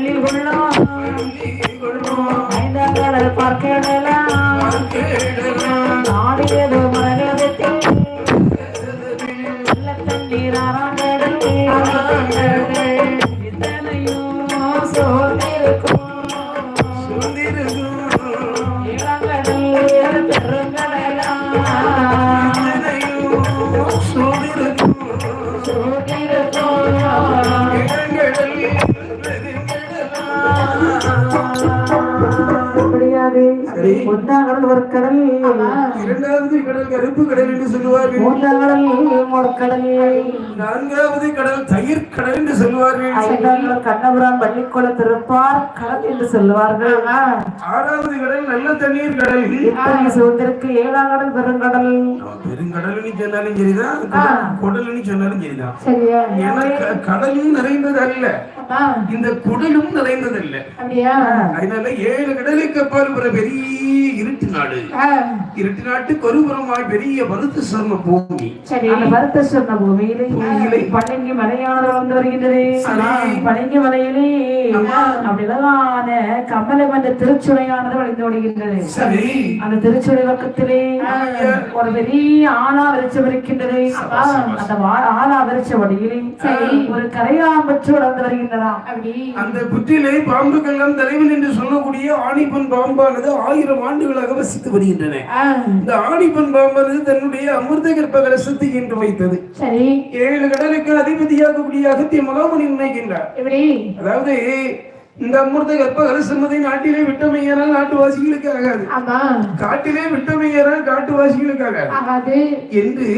Mall உள்ளோம் உள்ளம் ஐந்தாம் கடல் ಮಾಡಿ ஒன்றாம் கடல் ஒரு கடல். இரண்டாவது கடல் கருப்பு கடல் என்று சொல்லுவார்கள். மூன்றாம் கடல். நான்காவது கடல் தயிர் கடல் என்று சொல்லுவார்கள். ஐந்தாம் கடல் கண்ணபுரம் பள்ளிக்குள திருப்பார் கடல் என்று சொல்லுவார்கள். ஆறாவது கடல் நல்ல தண்ணீர் கடல். இத்தனை ஏழாம் கடல் பெருங்கடல் பெருங்கடல்னு சொன்னாலும் சரிதான் குடல்- குடல்னு சொன்னாலும் சரிதான். சரியா? ஏன்னா கடலும் நிறைந்தது அல்ல இந்த குடலும் நிறைந்தது அப்படியா? அதனால ஏழு கடலுக்கு அப்பால் பெரிய இருட்டு நாடு. இருட்டு நாட்டுக்கு ஒருபுறமாய் பெரிய வலுத்து சொன்ன பூமி. சரி அந்த பருத்த சொன்ன பூமியிலே பூமியிலே. பழங்கி மலையானது வந்து வருகின்றது. பழங்கி மலையிலே. அப்படிதான் கமலம் என்ற திருச்சுனையானது வழிந்து ஓடுகின்றது. சரி. அந்த திருச்சுனை பக்கத்திலே. ஒரு பெரிய ஆனா விரிச்சம் இருக்கின்றது அந்த ஆனா விரிச்ச வடியிலே ஒரு கரையாம்பற்று வளர்ந்து வருகின்றதாம். அந்த புற்றிலே பாம்புக்கெல்லாம் தலைவன் என்று சொல்லக்கூடிய ஆணிப்பன் பாம்பானது ஆயிரம் ஆண்டுகளாக வசித்து வருகின்றன. இந்த ஆணிப்பன் பாம்பானது தன்னுடைய அமிர்த கர்ப்ப கலசத்தை என்று வைத்தது ஏழு கடலுக்கு அதிபதியாகக்கூடிய அகத்திய மகாமணி நினைக்கின்றார். அதாவது இந்த அமிர்த கர்ப்ப கலசமதை நாட்டிலே விட்டமையானால் நாட்டுவாசிகளுக்கு ஆகாது. காட்டிலே விட்டமையானால் காட்டுவாசிகளுக்கு ஆகாது. என்று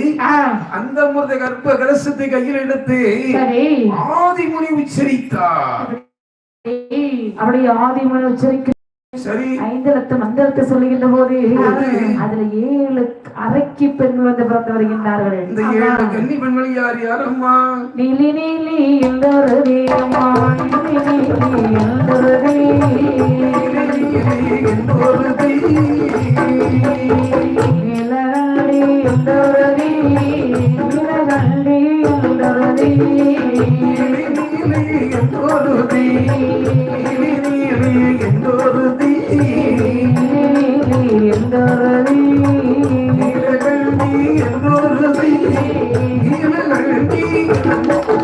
அந்த அமிர்த கர்ப்ப கலசத்தை கையில் எடுத்து ஆதிமுனி உச்சரித்தார். அப்படி. ஆதிமன் உச்சரிக்க சரி ஐந்து லட்சம் மந்திரத்தை சொல்லுகின்ற போது அதுல ஏழு அரைக்கு பெண்கள் வந்து பிறந்து வருகின்றார்கள். இந்த ஏழு கன்னி பெண்கள் யார் யார் அம்மா? நீலி நீலி எல்லொரு வீரம்மா நீலி நீலி எல்லொரு என்பொருதை நிலகண்டி எல்லொரு